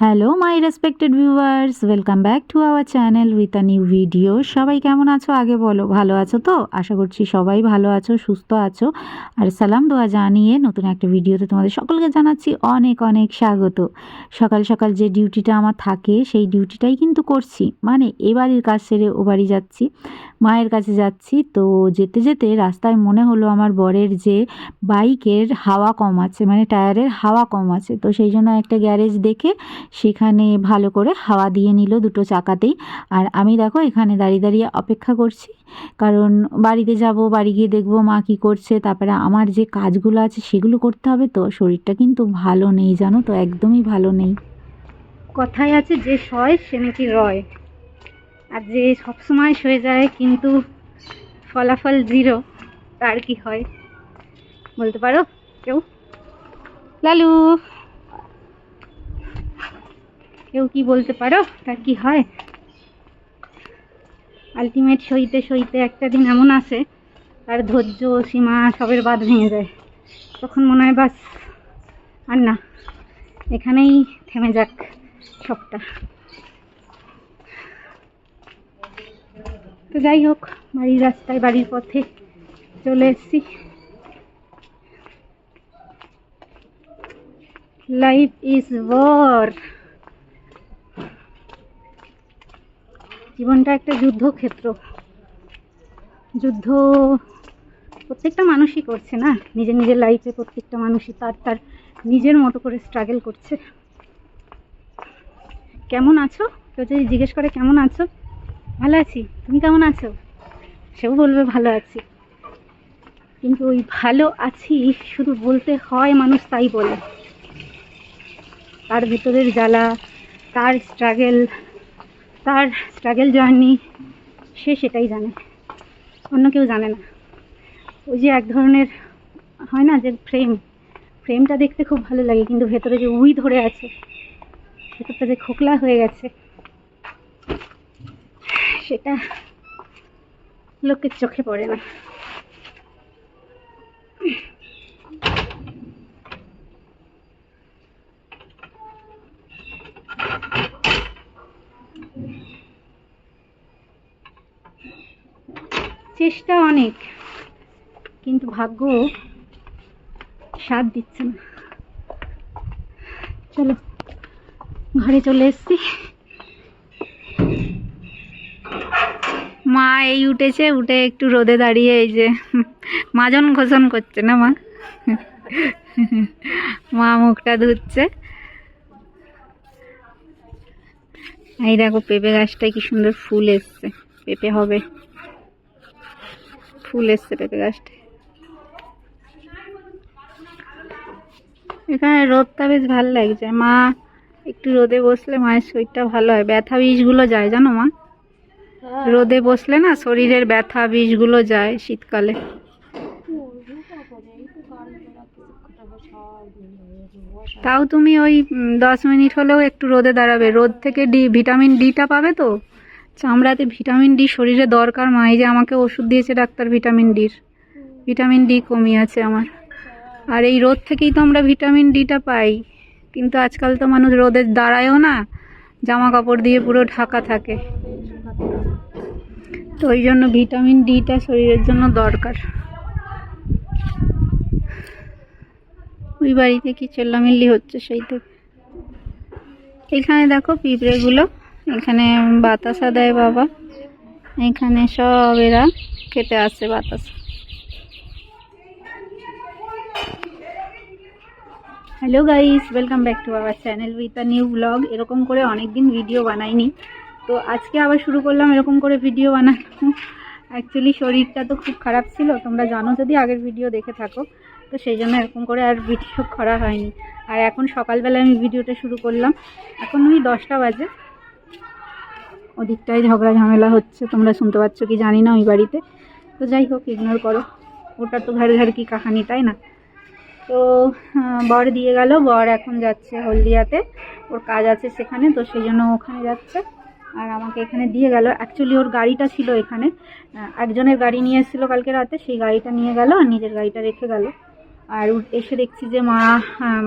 Hello my respected viewers welcome back to our channel with a new video সবাই কেমন আছো? আগে বলো, ভালো আছো তো? আশা করছি সবাই ভালো আছো, সুস্থ আছো। আর সালাম দোয়া জানিয়ে নতুন একটা ভিডিওতে তোমাদের সকলকে জানাচ্ছি অনেক অনেক স্বাগত। সকাল সকাল যে ডিউটিটা আমার থাকে, সেই ডিউটিটাই কিন্তু করছি। মানে এ বাড়ির কাজ সেরে ও বাড়ি যাচ্ছি, মায়ের কাছে যাচ্ছি। তো যেতে যেতে রাস্তায় মনে হলো আমার বরের যে বাইকের হাওয়া কম আছে মানে টায়ারের হাওয়া কম আছে। তো সেই জন্য একটা গ্যারেজ দেখে সেখানে ভালো করে হাওয়া দিয়ে নিল দুটো চাকাতেই। আর আমি দেখো এখানে দাঁড়িয়ে দাঁড়িয়ে অপেক্ষা করছি। কারণ বাড়িতে যাব, বাড়ি গিয়ে দেখব মা কী করছে। তারপরে আমার যে কাজগুলো আছে সেগুলো করতে হবে তো। শরীরটা কিন্তু ভালো নেই, জানো তো, একদমই ভালো নেই। কথায় আছে, যে সয়, সে নাকি রয়। আর যে সবসময় সয়ে যায়, কিন্তু ফলাফল জিরো, তার কি হয়? বলতে পারো কেউ? লালু! কেউ কি বলতে পারো? তার কি হয়? আলটিমেট সইতে সইতে একটা দিন এমন আসে তার ধৈর্য, সীমা সবের বাদ ভেঙে যায়। তখন মনে হয় বাস, আর না, এখানেই থেমে যাক সবটা। তো যাই হোক, বাড়ির রাস্তায়, বাড়ির পথে চলে এসেছি। লাইফ ইজ ওয়ার জীবনটা একটা যুদ্ধক্ষেত্র। যুদ্ধ প্রত্যেকটা মানুষই করছে না? নিজের নিজের লাইফে প্রত্যেকটা মানুষই তার তার নিজের মতো করে স্ট্রাগল করছে। কেমন আছো? কেউ যদি জিজ্ঞেস করে কেমন আছো? ভালো আছি। তুমি কেমন আছো? সেও বলবে, ভালো আছি। কিন্তু ওই ভালো আছি শুধু বলতে হয় মানুষ তাই বলে। তার ভিতরের জ্বালা, তার স্ট্রাগেল তার স্ট্রাগেল জার্নি সে সেটাই জানে। অন্য কেউ জানে না। ওই যে এক ধরনের হয় না যে ফ্রেম ফ্রেমটা দেখতে খুব ভালো লাগে, কিন্তু ভেতরে যে উই ধরে আছে, ভেতরটা যে খোকলা হয়ে গেছে, সেটা লোকের চোখে পড়ে না। চেষ্টা অনেক, কিন্তু ভাগ্য সাথ দিচ্ছে না। চলো, ঘরে চলে এসছি। মা এই উঠেছে, উঠে একটু রোদে দাঁড়িয়ে এই যে মাজন ঘোষণ করছে না মা? মা মুখটা ধুচ্ছে। এই দেখো পেঁপে গাছটায় কি সুন্দর ফুল এসছে, পেঁপে হবে। ফুল এসছে পেঁপে গাছটি। এখানে রোদটা বেশ ভালো লাগছে। মা একটু রোদে বসলে মায়ের শরীরটা ভালো হয়। ব্যথা বীজগুলো যায় জানো মা? রোদে বসলে না শরীরের ব্যথা বীজগুলো যায় শীতকালে। তাও তুমি ওই দশ মিনিট হলেও একটু রোদে দাঁড়াবে। রোদ থেকে ডি ভিটামিন ডিটা পাবে তো? চামড়াতে ভিটামিন ডি শরীরে দরকার, মা, এই যে আমাকে ওষুধ দিয়েছে ডাক্তার ভিটামিন ডির। ভিটামিন ডি কমই আছে আমার। আর এই রোদ থেকেই তো আমরা ভিটামিন ডিটা পাই। কিন্তু আজকাল তো মানুষ রোদে দাঁড়ায়ও না জামা কাপড় দিয়ে পুরো ঢাকা থাকে। তো ওই জন্য ভিটামিন ডিটা শরীরের জন্য দরকার। ওই বাড়িতে কি চেল্লামিল্লি হচ্ছে সেই থেকে এখানে দেখো পিঁপড়েগুলো এখানে বাতাসা দেয় বাবা। এখানে সব এরা খেতে আসে বাতাসা। Hello guys welcome back to our channel with a new blog এরকম করে অনেক দিন ভিডিও বানাইনি। তো আজকে আবার শুরু করলাম এরকম করে ভিডিও বানানো। অ্যাকচুয়ালি শরীরটা তো খুব খারাপ ছিল, তোমরা জানো যদি আগের ভিডিও দেখে থাকো। তো সেই জন্য এরকম করে আর ভিডিও করা হয়নি। আর এখন সকালবেলা আমি ভিডিওটা শুরু করলাম। এখন ওই দশটা বাজে। ওদিকটায় ঝগড়া ঝামেলা হচ্ছে, তোমরা শুনতে পাচ্ছ কি জানি না ওই বাড়িতে। তো যাই হোক ইগনোর করো। ওটা তো ঘর ঘর কি কাহানি, তাই না? তো বর দিয়ে গেল, বর এখন যাচ্ছে হলদিয়াতে। ওর কাজ আছে সেখানে, তো সেই জন্য ওখানে যাচ্ছে। আর আমাকে এখানে দিয়ে গেল। অ্যাকচুয়ালি ওর গাড়িটা ছিল এখানে। একজনের গাড়ি নিয়ে এসেছিল কালকে রাতে, সেই গাড়িটা নিয়ে গেল আর নিজের গাড়িটা রেখে গেল। আর এসে দেখছি যে মা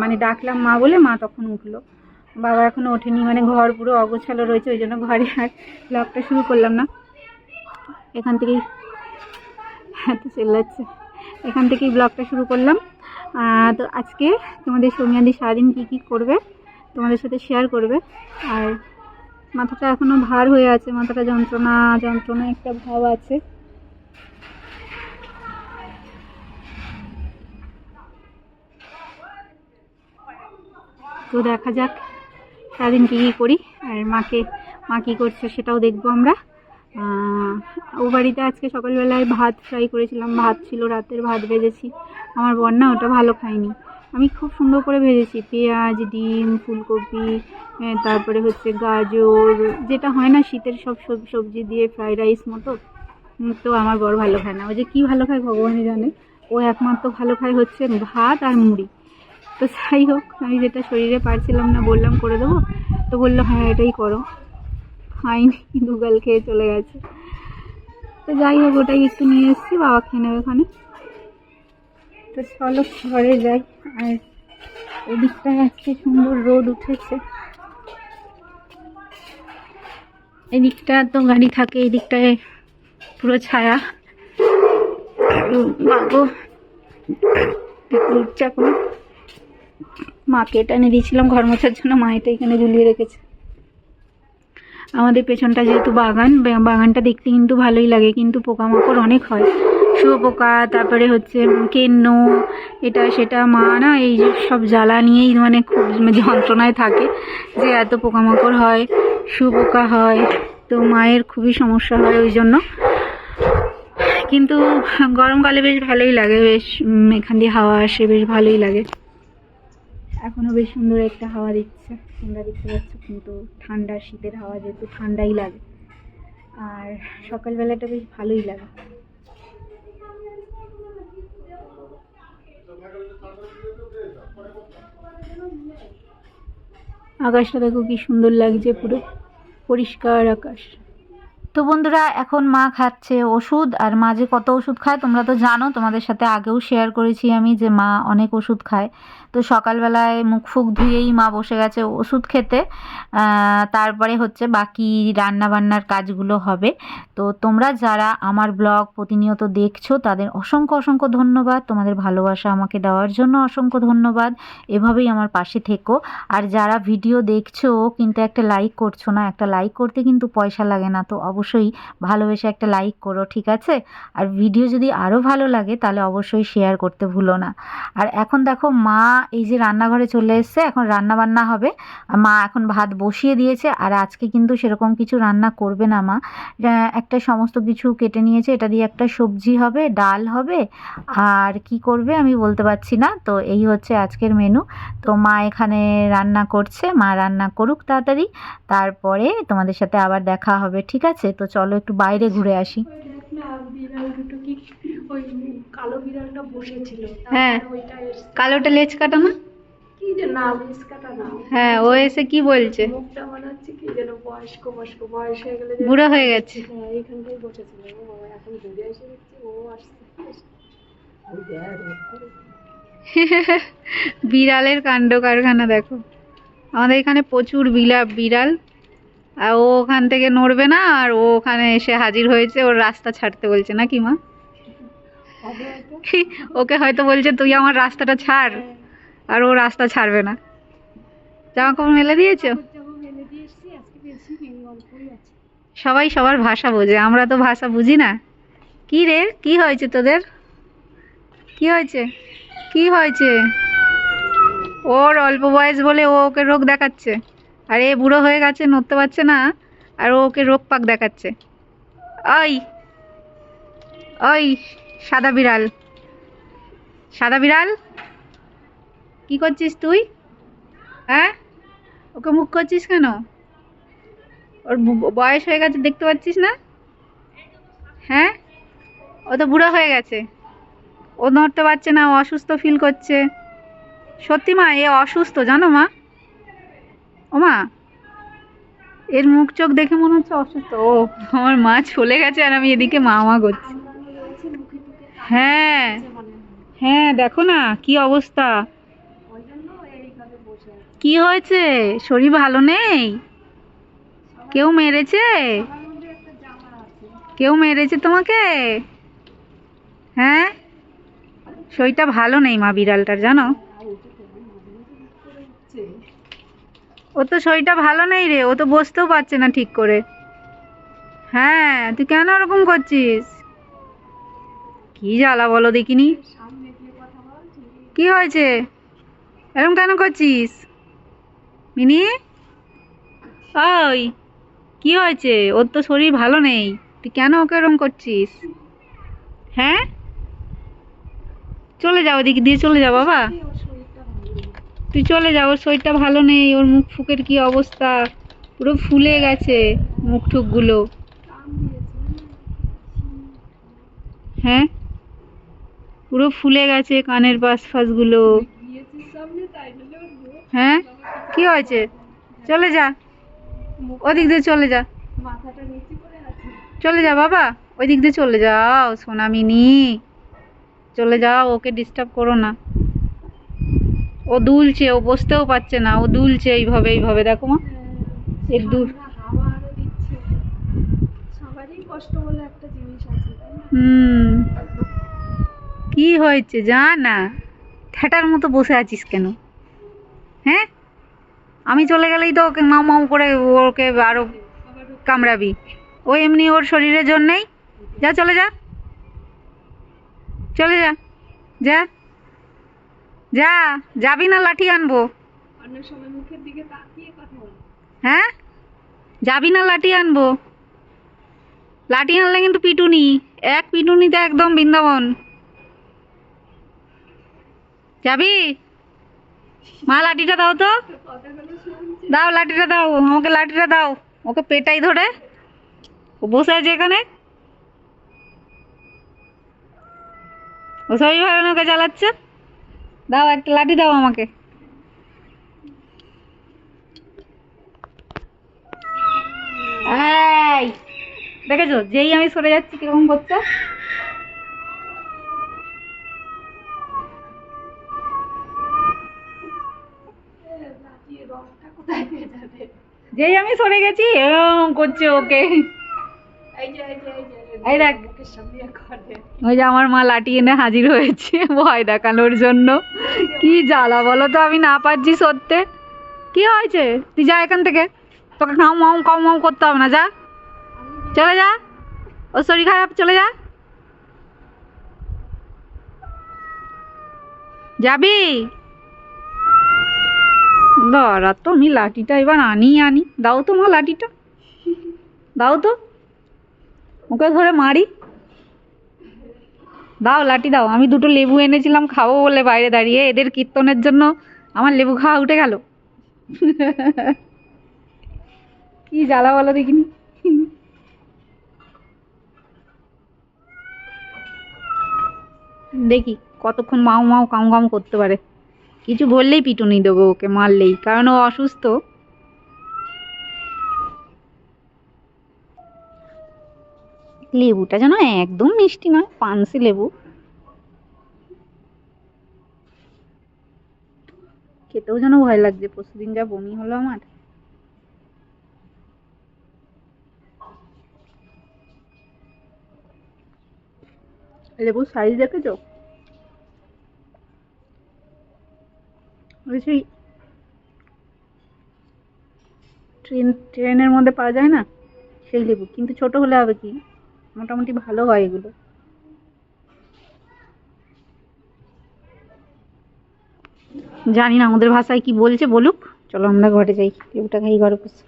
মানে ডাকলাম মা বলে মা তখন উঠল। বাবা এখনও ওঠেনি মানে ঘর পুরো অগোছালো রয়েছে, ওই জন্য ঘরে আর ব্লগটা শুরু করলাম না। এখান থেকেই এত চেল্লাচ্ছে। এখান থেকেই ব্লগটা শুরু করলাম। তো আজকে তোমাদের সৌমিয়াদি সারাদিন কী কী করবে, তোমাদের সাথে শেয়ার করবে। আর মাথাটা এখনও ভার হয়ে আছে, মাথাটা যন্ত্রণা যন্ত্রণা একটা ভাব আছে। তো দেখা যাক সারাদিন কী কী করি, আর মাকে, মা কী করছে সেটাও দেখব আমরা। ও বাড়িতে আজকে সকালবেলায় ভাত ফ্রাই করেছিলাম, ভাত ছিল, রাতের ভাত ভেজেছি। আমার না ওটা ভালো খায়নি। আমি খুব সুন্দর করে ভেজেছি, পেঁয়াজ, ডিম, ফুলকপি তারপরে হচ্ছে গাজর, যেটা হয় না শীতের সব সব, সবজি দিয়ে ফ্রাইড রাইস মতো তো আমার বর ভালো খায় না। ও যে কী ভালো খায় ভগবানই জানে। ও একমাত্র ভালো খায় হচ্ছে ভাত আর মুড়ি। তো যাই হোক, আমি যেটা শরীরে পারছিলাম না, বললাম করে দেবো। তো বলল হ্যাঁ এটাই করো। খাইনি গুগল খেয়ে চলে গেছে। তো যাই হোক, ওটাই একটু নিয়ে এসেছি, বাবা খেয়ে নেবে ওখানে। তো চলো, ঘরে যাই। আর এদিকটায় আজকে সুন্দর রোদ উঠেছে। এদিকটা তো গাড়ি থাকে, এদিকটায় পুরো ছায়া। উঠছে এখন মাকে এটা এনে দিয়েছিলাম ঘর মোছার জন্য, মা এটা এখানে ঝুলিয়ে রেখেছে। আমাদের পেছনটা যেহেতু বাগান বাগানটা দেখতে কিন্তু ভালোই লাগে, কিন্তু পোকামাকড় অনেক হয়। শুয়োপোকা, তারপরে হচ্ছে কেন্ন, এটা সেটা, মা না এই সব জ্বালা নিয়েই মানে খুব যন্ত্রণায় থাকে যে এত পোকামাকড় হয়, শুয়োপোকা হয়, তো মায়ের খুবই সমস্যা হয় ওই জন্য। কিন্তু গরমকালে বেশ ভালোই লাগে, বেশ এখান দিয়ে হাওয়া আসে, বেশ ভালোই লাগে। এখনও বেশ সুন্দর একটা হাওয়া দিচ্ছে। তোমরা দেখতে পাচ্ছ কিন্তু ঠান্ডা, শীতের হাওয়া যেহেতু ঠান্ডাই লাগে। আর সকালবেলাটা বেশ ভালোই লাগে। আকাশটা দেখো কি সুন্দর লাগছে পুরো। পরিষ্কার আকাশ। তো বন্ধুরা, এখন মা খাচ্ছে ওষুধ, আর মা যে কত ওষুধ খায় তোমরা তো জানো। তোমাদের সাথে আগেও শেয়ার করেছি আমি যে মা অনেক ওষুধ খায়। তো সকালবেলায় মুখ ফুক ধুয়েই মা বসে গেছে ওষুধ খেতে। তারপরে হচ্ছে বাকি রান্না বান্নার কাজগুলো হবে। তো তোমরা যারা আমার ব্লগ প্রতিনিয়ত দেখছ, তাদের অসংখ্য অসংখ্য ধন্যবাদ। তোমাদের ভালোবাসা আমাকে দেওয়ার জন্য অসংখ্য ধন্যবাদ। এভাবেই আমার পাশে থেকো। আর যারা ভিডিও দেখছ, কিন্তু একটা লাইক করছ না, একটা লাইক করতে কিন্তু পয়সা লাগে না। তো অবশ্যই ভালোবেসে একটা লাইক করো, ঠিক আছে? আর ভিডিও যদি আরও ভালো লাগে, তাহলে অবশ্যই শেয়ার করতে ভুলো না। আর এখন দেখো মা এই যে রান্নাঘরে চলে এসছে, এখন রান্না বান্না হবে মা এখন ভাত বসিয়ে দিয়েছে, আর আজকে কিন্তু সেরকম কিছু রান্না করবে না মা। একটা সমস্ত কিছু কেটে নিয়েছে, এটা দিয়ে একটা সবজি হবে, ডাল হবে। আর কি করবে আমি বলতে পারছি না। তো এই হচ্ছে আজকের মেনু তো মা এখানে রান্না করছে, মা রান্না করুক তাড়াতাড়ি। তারপরে তোমাদের সাথে আবার দেখা হবে, ঠিক আছে? তো চলো একটু বাইরে ঘুরে আসি। না বিড়াল দুটো কি ওই কালো বিড়ালটা বসেছিল? হ্যাঁ। ওইটা কালোটা লেজ কাটা না? কি যে না বিস্কাটা না। হ্যাঁ ও এসে কি বলছে? মুখটা মনে হচ্ছে কি যেন বয়স্ক বয়স্ক বয়স হয়ে গেলে বুড়ো হয়ে গেছে। হ্যাঁ এইখানটাই বসেছিল। ও বাবা এখন দূরে এসে দেখছি ও আসছে। বিড়ালের কাণ্ড কারখানা দেখো। আমাদের এখানে প্রচুর বিলা বিড়াল। আর ও ওখান থেকে নড়বে না, আর ও ওখানে এসে হাজির হয়েছে, ওর রাস্তা ছাড়তে বলছে নাকি মা? হবে ওকে হয়তো বলছে, তুই আমার রাস্তাটা ছাড়, আর ও রাস্তা ছাড়বে না। জামা কাপড় মেলে দিয়েছ? সবাই সবার ভাষা বোঝে, আমরা তো ভাষা বুঝি না। কি রে, কি হয়েছে তোদের? কি হয়েছে? কি হয়েছে? ওর অল্প বয়স বলে ও ওকে রোগ দেখাচ্ছে। আর এ বুড়ো হয়ে গেছে, নড়তে পারছে না। আর ওকে রোগ পাক দেখাচ্ছে। ওই ওই, সাদা বিড়াল। সাদা বিড়াল? কি করছিস তুই? হ্যাঁ? ওকে মুখ করছিস কেন? ওর বয়স হয়ে গেছে, দেখতে পাচ্ছিস না? হ্যাঁ? ও তো বুড়ো হয়ে গেছে। ও নড়তে পারছে না, ও অসুস্থ ফিল করছে। সত্যি মা, এ অসুস্থ, জানো মা? ও মা এর মুখ চোখ দেখে মনে হচ্ছে অসুস্থ। ও, আমার মা চলে গেছে আর আমি এদিকে মা মা করছি। হ্যাঁ হয়, দেখো না, কি অবস্থা। কি হয়েছে? শরীর ভালো নেই? কেউ মেরেছে? কেউ মেরেছে তোমাকে? হ্যাঁ শরীরটা ভালো নেই মা বিড়ালটার, জানো? ও তো শরীরটা ভালো নেই রে, ও তো বসতেও পারছে না ঠিক করে। হ্যাঁ তুই কেন ওরকম করছিস? কি জ্বালা বলো দেখিনি? কি হয়েছে? এরকম কেন করছিস? মিনি? ওই, কি হয়েছে? ওর তো শরীর ভালো নেই, তুই কেন ওকে এরকম করছিস? হ্যাঁ? চলে যাও ওদিক, দিয়ে চলে যাও বাবা। তুই চলে যা, ওর শরীরটা ভালো নেই, ওর মুখ ফুকের কি অবস্থা? পুরো ফুলে গেছে মুখ টুকগুলো। হ্যাঁ? পুরো ফুলে গেছে কানের পাশ ফাঁসগুলো হ্যাঁ? কি হয়েছে? চলে যা। ওদিক দিয়ে চলে যা। চলে যা বাবা ওই দিক দিয়ে চলে যাও সোনামিনি। চলে যাও, ওকে ডিস্টার্ব করো না। ও দুলছে ও বসতেও পারছে না ও দুলছে এইভাবে এইভাবে দেখো মা। এর হুম। কি হয়েছে যা না। ঠেটার মতো বসে আছিস কেন? হ্যাঁ? আমি চলে গেলেই তো ওকে মাউ মাউ করে ওকে আরও কামড়াবি। ও এমনি ওর শরীরের জন্যেই। যা চলে যা। চলে যা। যা। যা যাবি না লাঠি আনব। হ্যাঁ? যাবি না লাঠি আনব। লাঠি আনলে কিন্তু পিটুনি। এক পিটুনিতে একদম বৃন্দাবন। যাবি? মা লাঠিটা দাও তো। দাও লাঠিটা দাও। আমাকে লাঠিটা দাও। ওকে পেটাই ধরে। ও বসে আছে এখানে। ও সবই ভালো ওকে চালাচ্ছে দাও, একটা লাঠি দাও আমাকে। দেখেছ? যেই আমি সরে যাচ্ছি, কীরকম করছে? যেই আমি সরে গেছি, এরকম করছে ওকে। এই দেখ। ওই যে আমার মা লাঠি এনে হাজির হয়েছে ভয় দেখানোর জন্য। কি জ্বালা বলো তো আমি না পারছি সত্যি কি হয়েছে? তুই যা এখান থেকে। তোকে খাও মাও খাও মাও করতে হবে না যা। চলে যা। ওর শরীর খারাপ চলে যা। যাবি? দাঁড়া তো আমি লাঠিটা এবার আনি আনি। দাও তো মা লাঠিটা। দাও তো। ওকে ধরে মারি। দাও, লাঠি দাও। আমি দুটো লেবু এনেছিলাম, খাব বলে বাইরে দাঁড়িয়ে। এদের কীর্তনের জন্য আমার লেবু খাওয়া উঠে গেল। কি জ্বালা বলো দেখিনি। দেখি, কতক্ষণ মাও মাও কাম কাম করতে পারে। কিছু বললেই পিটুনি দেবো ওকে, মারলেই। কারণ ও অসুস্থ। লেবুটা যেন একদম মিষ্টি নয়, পানসি লেবু। খেতেও যেন ভয় লাগছে পরশুদিন যা বমি হলো আমার। লেবুর সাইজ দেখেছ? ওই সেই ট্রেন ট্রেনের মধ্যে পাওয়া যায় না? সেই লেবু, কিন্তু ছোট হলে হবে কি? মোটামুটি ভালো হয় এগুলো। জানি না আমাদের ভাষায় কি বলছে বলুক, চলো আমরা ঘরে যাই, লেবুটা খাই, ঘরে বসে।